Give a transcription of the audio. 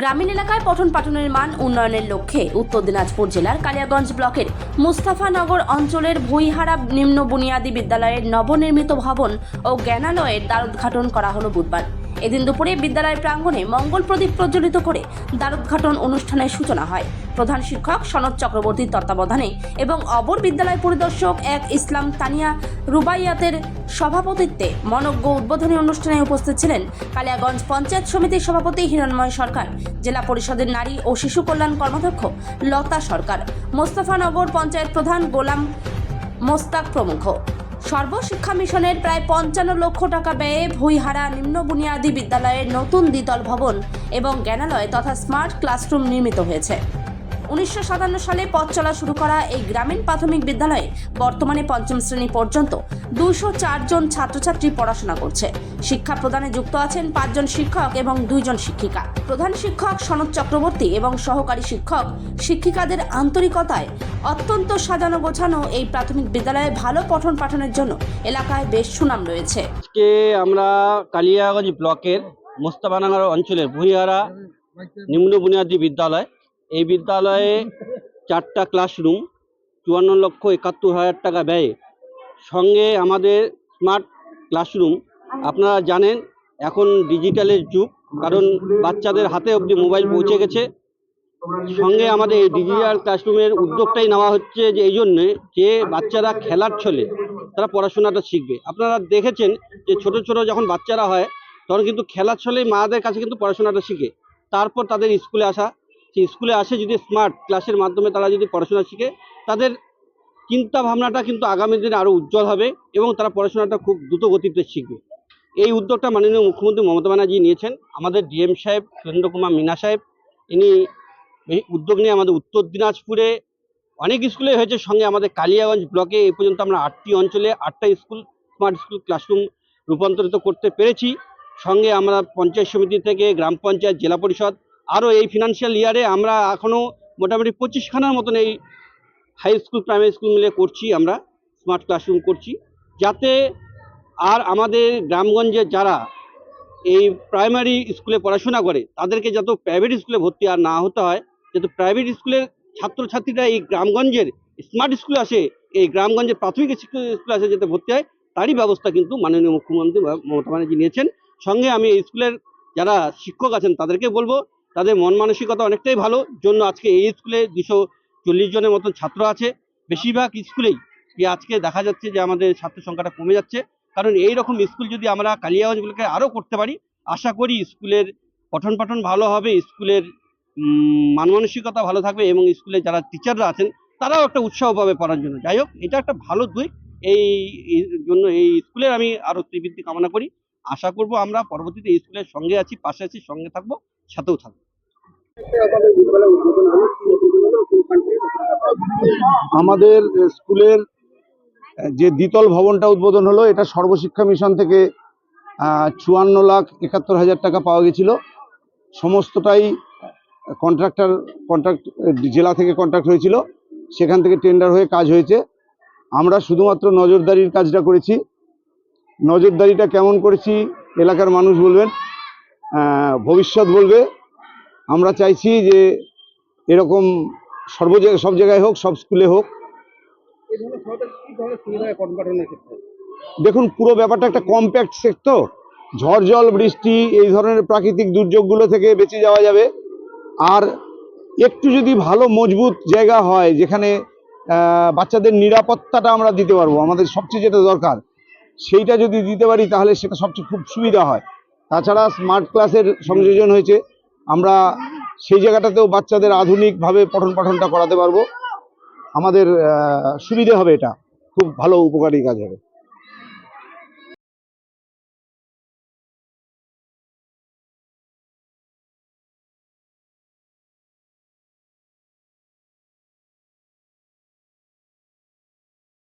গ্রামীণ এলাকায় পঠন পাঠনের মান উন্নয়নের লক্ষ্যে উত্তর দিনাজপুর জেলার কালিয়াগঞ্জ ব্লকের মুস্তাফানগর অঞ্চলের ভুইহারা নিম্ন বুনিয়াদী বিদ্যালয়ের নবনির্মিত ভবন ও জ্ঞানালয়ের দ্বারোদ্ঘাটন করা হলো বুধবার। এদিন দুপুরে বিদ্যালয়ের প্রাঙ্গণে মঙ্গল প্রদীপ প্রজ্বলিত করে দ্বারোদ্ঘাটন অনুষ্ঠানের সূচনা হয়। প্রধান শিক্ষক সনদ চক্রবর্তীর তত্ত্বাবধানে এবং অবর বিদ্যালয় পরিদর্শক এক ইসলাম তানিয়া রুবাইয়াতের সভাপতিত্বে মনজ্ঞ উদ্বোধনী অনুষ্ঠানে উপস্থিত ছিলেন কালিয়াগঞ্জ পঞ্চায়েত সমিতির সভাপতি হিরণময় সরকার, জেলা পরিষদের নারী ও শিশু কল্যাণ কর্মাধ্যক্ষ লতা সরকার মোস্তফানগর পঞ্চায়েত প্রধান গোলাম মোস্তাক প্রমুখ। সর্বশিক্ষা মিশনের প্রায় পঞ্চান্ন লক্ষ টাকা ব্যয়ে ভুইহারা নিম্ন বুনিয়াদী বিদ্যালয়ের নতুন দ্বিতল ভবন এবং জ্ঞানালয় তথা স্মার্ট ক্লাসরুম নির্মিত হয়েছে। উনিশশো সাতান্ন সালে পথ চলা শুরু করা এই গ্রামীণ প্রাথমিক বিদ্যালয়ে বর্তমানে পঞ্চম শ্রেণি পর্যন্ত দুশো চারজন ছাত্রছাত্রী পড়াশোনা করছে। শিক্ষা প্রদানে যুক্ত আছেন পাঁচজন শিক্ষক এবং দুইজন শিক্ষিকা। প্রধান শিক্ষক সনদ চক্রবর্তী এবং সহকারী শিক্ষক শিক্ষিকাদের আন্তরিকতায় অত্যন্ত সাজানো গোছানো এই প্রাথমিক বিদ্যালয়ে ভালো পঠন পাঠনের জন্য এলাকায় বেশ সুনাম রয়েছে। আজকে আমরা কালিয়াগঞ্জ ব্লকের মোস্তাফানগর অঞ্চলের ভুইহারা নিম্ন বুনিয়াদী বিদ্যালয় এই বিদ্যালয়ে চারটা ক্লাসরুম চুয়ান্ন লক্ষ একাত্তর হাজার টাকা ব্যয়ে। সঙ্গে আমাদের স্মার্ট ক্লাসরুম আপনারা জানেন এখন ডিজিটালের যুগ, কারণ বাচ্চাদের হাতে অবধি মোবাইল পৌঁছে গেছে। সঙ্গে আমাদের এই ডিজিটাল ক্লাসরুমের উদ্যোগটাই নেওয়া হচ্ছে যে এই জন্যে যে বাচ্চারা খেলার ছলে তারা পড়াশোনাটা শিখবে। আপনারা দেখেছেন যে ছোট ছোট যখন বাচ্চারা হয়, তখন কিন্তু খেলার ছলেই মাদের কাছে কিন্তু পড়াশোনাটা শিখে। তারপর তাদের স্কুলে আসা সেই স্কুলে আসে যদি স্মার্ট ক্লাসের মাধ্যমে তারা যদি পড়াশোনা শিখে, তাদের চিন্তা ভাবনাটা কিন্তু আগামী দিনে আরও উজ্জ্বল হবে এবং তারা পড়াশোনাটা খুব দ্রুত গতিতে শিখবে। এই উদ্যোগটা মাননীয় মুখ্যমন্ত্রী মমতা ব্যানার্জি নিয়েছেন। আমাদের ডিএম সাহেব, সুরেন্দ্র কুমার মিনা সাহেব, ইনি এই উদ্যোগ নিয়ে আমাদের উত্তর দিনাজপুরে অনেক স্কুলে হয়েছে। সঙ্গে আমাদের কালিয়াগঞ্জ ব্লকে এই পর্যন্ত আমরা আটটি অঞ্চলে আটটা স্কুল স্মার্ট স্কুল ক্লাসরুম রূপান্তরিত করতে পেরেছি। সঙ্গে আমরা পঞ্চায়েত সমিতি থেকে গ্রাম পঞ্চায়েত, জেলা পরিষদ আরও এই ফিনান্সিয়াল ইয়ারে আমরা এখনও মোটামুটি পঁচিশখানার মতন এই হাই স্কুল প্রাইমারি স্কুল মিলে করছি আমরা স্মার্ট ক্লাসরুম করছি। যাতে আর আমাদের গ্রামগঞ্জে যারা এই প্রাইমারি স্কুলে পড়াশোনা করে, তাদেরকে যত প্রাইভেট স্কুলে ভর্তি আর না হতে হয়, যাতে প্রাইভেট স্কুলের ছাত্রছাত্রীরা এই গ্রামগঞ্জের স্মার্ট স্কুলে আসে, এই গ্রামগঞ্জের প্রাথমিক স্কুলে আসে যাতে ভর্তি হয়, তারই ব্যবস্থা কিন্তু মাননীয় মুখ্যমন্ত্রী মমতা ব্যানার্জি নিয়েছেন। সঙ্গে আমি এই স্কুলের যারা শিক্ষক আছেন, তাদেরকে বলব তাদের মন মানসিকতা অনেকটাই ভালো, জন্য আজকে এই স্কুলে দুশো চল্লিশ জনের মতন ছাত্র আছে। বেশিরভাগ স্কুলেই আজকে দেখা যাচ্ছে যে আমাদের ছাত্র সংখ্যাটা কমে যাচ্ছে। কারণ এই রকম স্কুল যদি আমরা কালিয়াগঞ্জগুলোকে আরও করতে পারি, আশা করি স্কুলের পঠন পাঠন ভালো হবে, স্কুলের মান মানসিকতা ভালো থাকবে এবং স্কুলে যারা টিচাররা আছেন, তারাও একটা উৎসাহ পাবে পড়ার জন্য। যাই হোক, এটা একটা ভালো দিক। এই জন্য এই স্কুলের আমি আরও ত্রিবৃত্তি কামনা করি। আশা করব আমরা পরবর্তীতে স্কুলের সঙ্গে আছি, পাশে আছি, সঙ্গে থাকব। সাথেও থাকব। আমাদের স্কুলের যে দ্বিতল ভবনটা উদ্বোধন হলো, এটা সর্বশিক্ষা মিশন থেকে চুয়ান্ন লাখ একাত্তর হাজার টাকা পাওয়া গেছিল। সমস্তটাই কন্ট্রাক্টর কন্ট্রাক্ট জেলা থেকে কন্ট্রাক্ট হয়েছিল। সেখান থেকে টেন্ডার হয়ে কাজ হয়েছে। আমরা শুধুমাত্র নজরদারির কাজটা করেছি। নজরদারিটা কেমন করেছি, এলাকার মানুষ বলবেন ভবিষ্যৎ বলবে। আমরা চাইছি যে এরকম সর্ব জায়গায় সব জায়গায় হোক সব স্কুলে হোক। দেখুন পুরো ব্যাপারটা একটা কম্প্যাক্ট সেট তো ঝড় জল বৃষ্টি এই ধরনের প্রাকৃতিক দুর্যোগগুলো থেকে বেঁচে যাওয়া যাবে। আর একটু যদি ভালো মজবুত জায়গা হয় যেখানে বাচ্চাদের নিরাপত্তাটা আমরা দিতে পারব আমাদের সবচেয়ে যেটা দরকার সেইটা যদি দিতে পারি তাহলে সেটা সবচেয়ে খুব সুবিধা হয়। তাছাড়া স্মার্ট ক্লাসের সংযোজন হয়েছে। আমরা সেই জায়গাটাতেও বাচ্চাদের আধুনিকভাবে পঠন পাঠনটা করাতে পারব। আমাদের সুবিধে হবে এটা। খুব ভালো, উপকারী কাজ হবে।